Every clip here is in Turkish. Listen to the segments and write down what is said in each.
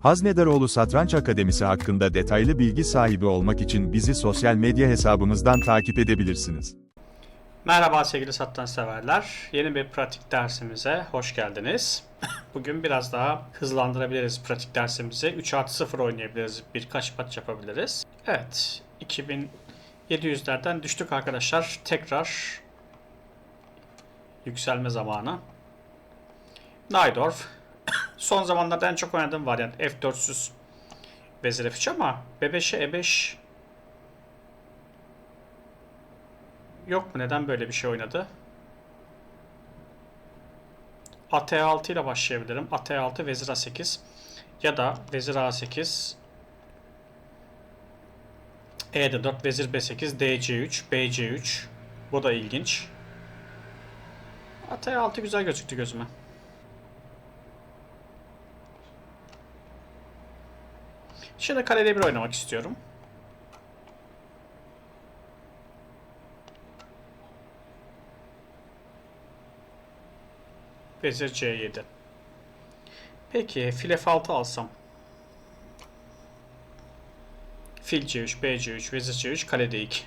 Haznedaroğlu Satranç Akademisi hakkında detaylı bilgi sahibi olmak için bizi sosyal medya hesabımızdan takip edebilirsiniz. Merhaba sevgili satranç severler. Yeni bir pratik dersimize hoş geldiniz. Bugün biraz daha hızlandırabiliriz pratik dersimizi. 3 artı 0 oynayabiliriz. Birkaç maç yapabiliriz. Evet. 2700'lerden düştük arkadaşlar. Tekrar yükselme zamanı. Najdorf. Son zamanlarda en çok oynadığım varyant F400 Vezir F3 ama B5'e E5 Yok mu? Neden böyle bir şey oynadı? At E6 ile başlayabilirim. At E6, Vezir A8 ya da Vezir A8 E4, Vezir B8, DC3, BC3 Bu da ilginç. At E6 güzel gözüktü gözüme. Şimdi kalede bir oynamak istiyorum. Vezir C7. Peki fil F6 alsam. Fil C3, B C3, Vezir C3, kale D2.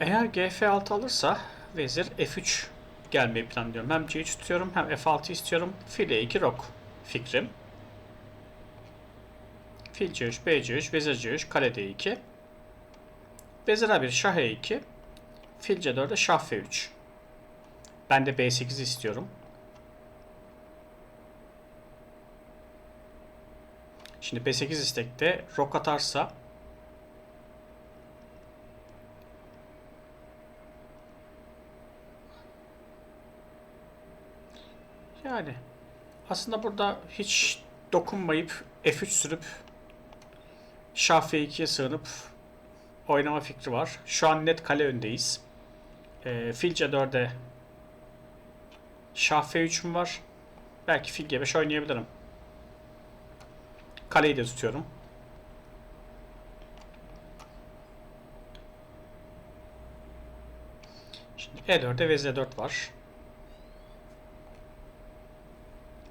Eğer GF6 alırsa vezir F3 gelmeyi planlıyorum. Hem C3 tutuyorum hem F6 istiyorum. Fil E2 rok fikrim. Fil C3, B C3, vezir C3, kale D2. Vezir A1, şah E2. Fil C4'e şah F3. Ben de B8 istiyorum. Şimdi B8 istekte rok atarsa Yani aslında burada hiç dokunmayıp F3 sürüp Şah F2'ye sığınıp oynama fikri var. Şu an net kale öndeyiz. E, fil C4'e Şah F3'üm var. Belki fil G5 oynayabilirim. Kaleyi de tutuyorum. Şimdi E4'e ve Z4 var.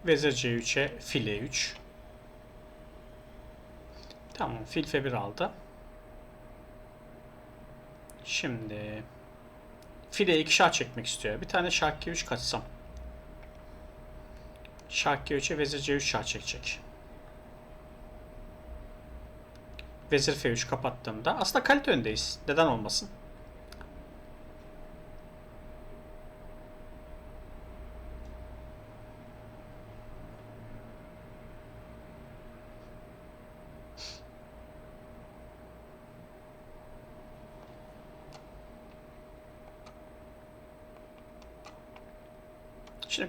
Vezir C3'e fil E3. Tamam fil F1 aldı. Şimdi fil E2 şah çekmek istiyor. Bir tane şah G3 kaçsam. Şah G3'e vezir C3 şah çekecek. Vezir F3 kapattığımda aslında kalite öndeyiz. Neden olmasın?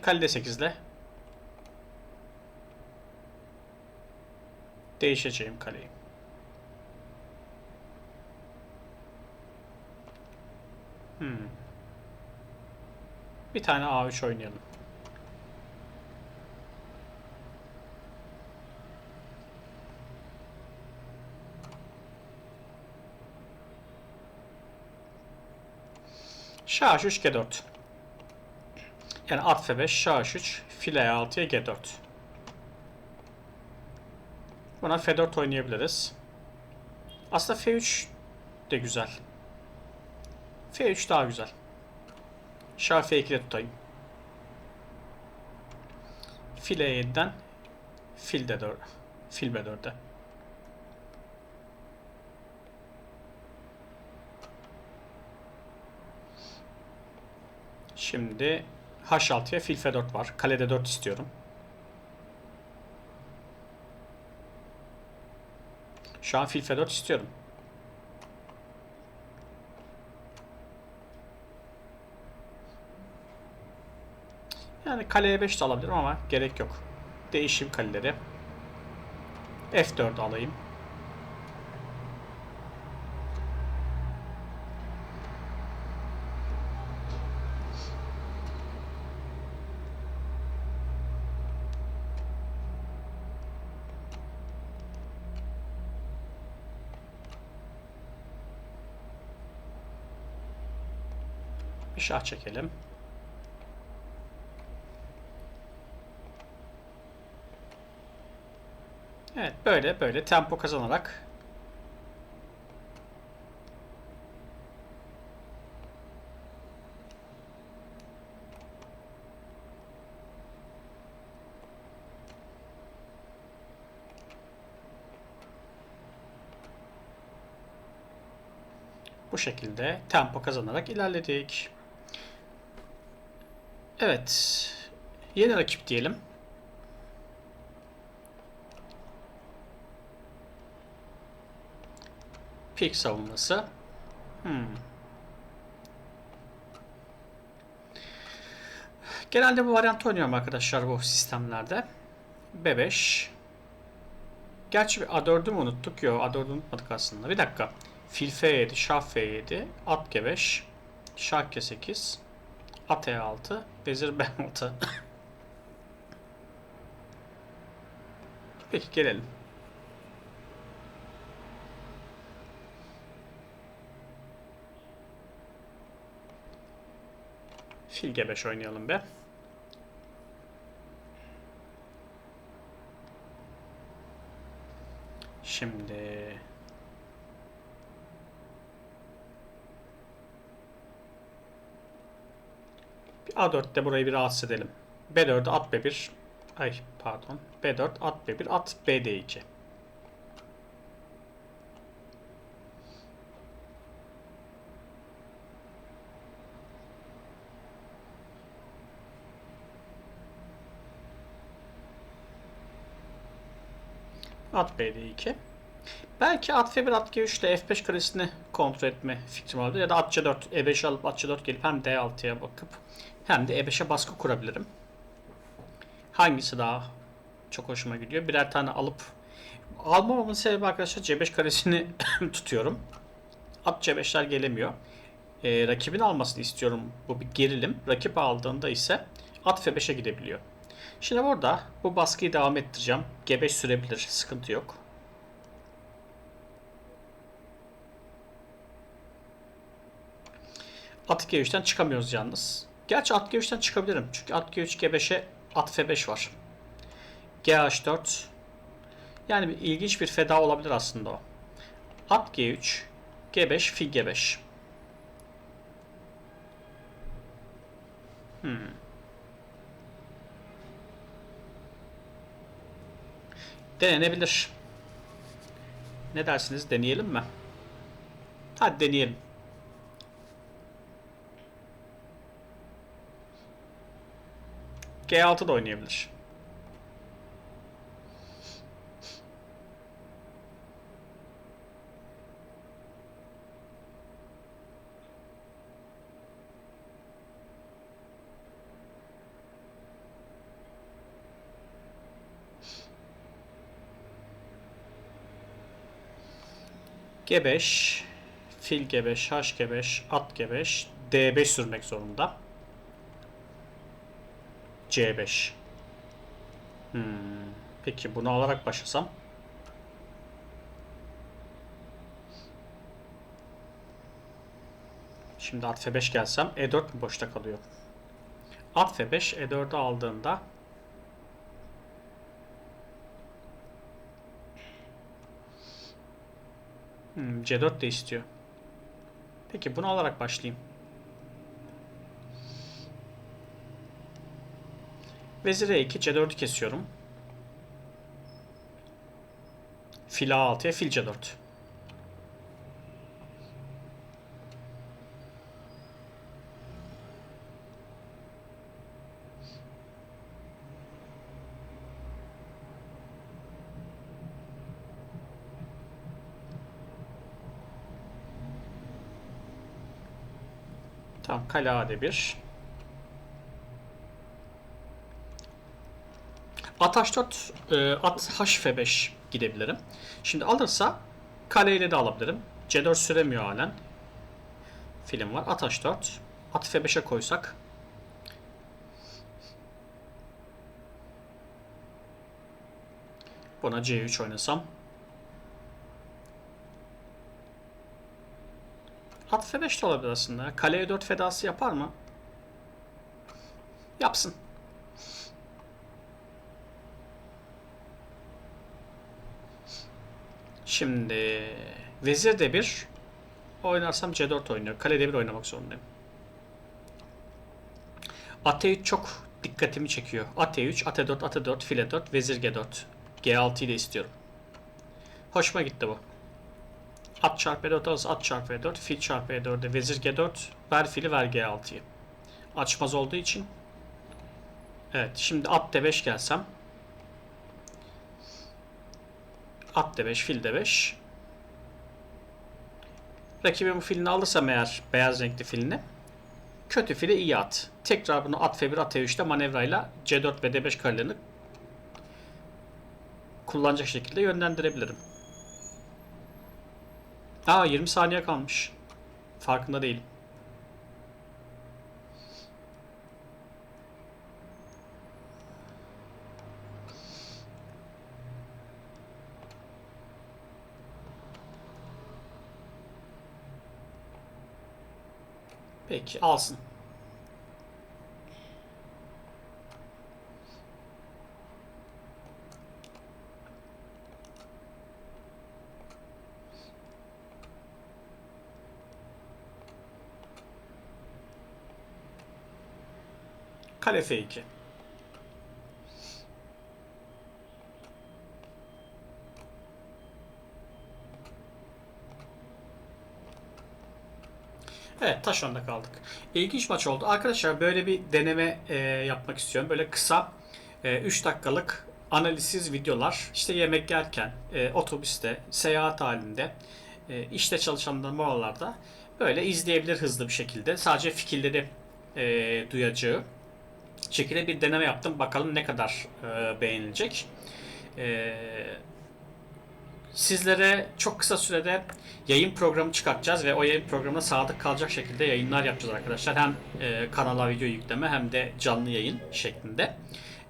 Kale 8 ile değişeceğim kaleyi. Hmm. Bir tane A3 oynayalım. Şah 3 G4. Yani at F5, şah H3, fil E6'ya G4. Buna F4 oynayabiliriz. Aslında F3 de güzel. F3 daha güzel. Şah F2'de tutayım. Fil E7'den fil D4. Fil B4'e. Şimdi H6'ya fil F4 var. Kalede 4 istiyorum. Şu an fil F4 istiyorum. Yani kaleye 5 de alabilirim ama gerek yok. Değişim kaleleri. F4 alayım. Bir şah çekelim. Evet böyle böyle tempo kazanarak bu şekilde tempo kazanarak ilerledik. Evet. Yeni rakip diyelim. Pik savunması. Hmm. Genelde bu varyant oynuyorum arkadaşlar bu sistemlerde. B5. Gerçi bir A4'ü mü unuttuk? Yok A4'ü unutmadık aslında. Bir dakika. Fil F7, Şah F7, At G5, Şah G8, At E6, Vezir B6. Peki gelelim. Fil G5 oynayalım be. Şimdi bir A4'te burayı bir rahatsız edelim. B4 at B1 ay pardon B4 at B1 at B D2 At BD2. Belki at F1 at G3 ile F5 karesini kontrol etme fikrim olabilir. Ya da at C4 E5 alıp at C4 gelip hem D6'ya bakıp hem de E5'e baskı kurabilirim. Hangisi daha çok hoşuma gidiyor? Birer tane alıp almamamın sebebi arkadaşlar C5 karesini tutuyorum. At C5'ler gelemiyor. Ee, rakibin almasını istiyorum. Bu bir gerilim. Rakip aldığında ise at F5'e gidebiliyor. Şimdi burada bu baskıyı devam ettireceğim. G5 sürebilir. Sıkıntı yok. At G3'ten çıkamıyoruz yalnız. Gerçi at G3'ten çıkabilirim. Çünkü at G3 G5'e at F5 var. GH4 yani bir, ilginç bir feda olabilir aslında o. At G3 G5 fil G5 Hmm. Denenebilir. Ne dersiniz? Deneyelim mi? Hadi deneyelim. G6 da oynayabilir. G5, fil G5, H G5, at G5, D5 sürmek zorunda. C5. Hmm. Peki bunu alarak başlasam. Şimdi at F5 gelsem E4 mi boşta kalıyor? At F5 E4'ü aldığında Hmm, C4 de istiyor. Peki bunu alarak başlayayım. Vezir E2 C4'ü kesiyorum. Fil A6'ya fil C4. Tamam kale AD1. At H4, e, at H5 gidebilirim. Şimdi alırsa kaleyle de alabilirim. C4 süremiyor halen. Film var. At H4. At F5'e koysak. Buna C3 oynasam. At F5 de olabilir aslında. Kaleye 4 fedası yapar mı? Yapsın. Şimdi Vezir D1 oynarsam C4 oynuyor. Kale D1 oynamak zorundayım. At E3 çok dikkatimi çekiyor. At E3, At E4, At E4, Fil E4, Vezir G4. G6'yı da istiyorum. Hoşuma gitti bu. At çarpı E4 alırsa at çarpı E4, fil çarpı E4'e vezir G4, ver fili ver G6'yı. Açmaz olduğu için. Evet şimdi at D5 gelsem. At D5, fil D5. Rakibim bu filini alırsam eğer beyaz renkli filini kötü fili iyi at. Tekrar bunu at F1 at E3'te manevrayla C4 ve D5 karelerini kullanacak şekilde yönlendirebilirim. Aa 20 saniye kalmış. Farkında değilim. Peki alsın. Kale F2. Evet taş onda kaldık. İlginç maç oldu. Arkadaşlar böyle bir deneme e, yapmak istiyorum. Böyle kısa 3 dakikalık analizsiz videolar. İşte yemek yerken, e, otobüste, seyahat halinde, e, işte çalışanlar molalarda böyle izleyebilir hızlı bir şekilde. Sadece fikirleri e, duyacağı şekilde bir deneme yaptım. Bakalım ne kadar e, beğenilecek. E, sizlere çok kısa sürede yayın programı çıkartacağız ve o yayın programına sadık kalacak şekilde yayınlar yapacağız arkadaşlar. Hem e, kanala video yükleme hem de canlı yayın şeklinde.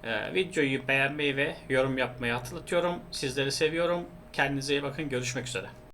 E, videoyu beğenmeyi ve yorum yapmayı hatırlatıyorum. Sizleri seviyorum. Kendinize iyi bakın. Görüşmek üzere.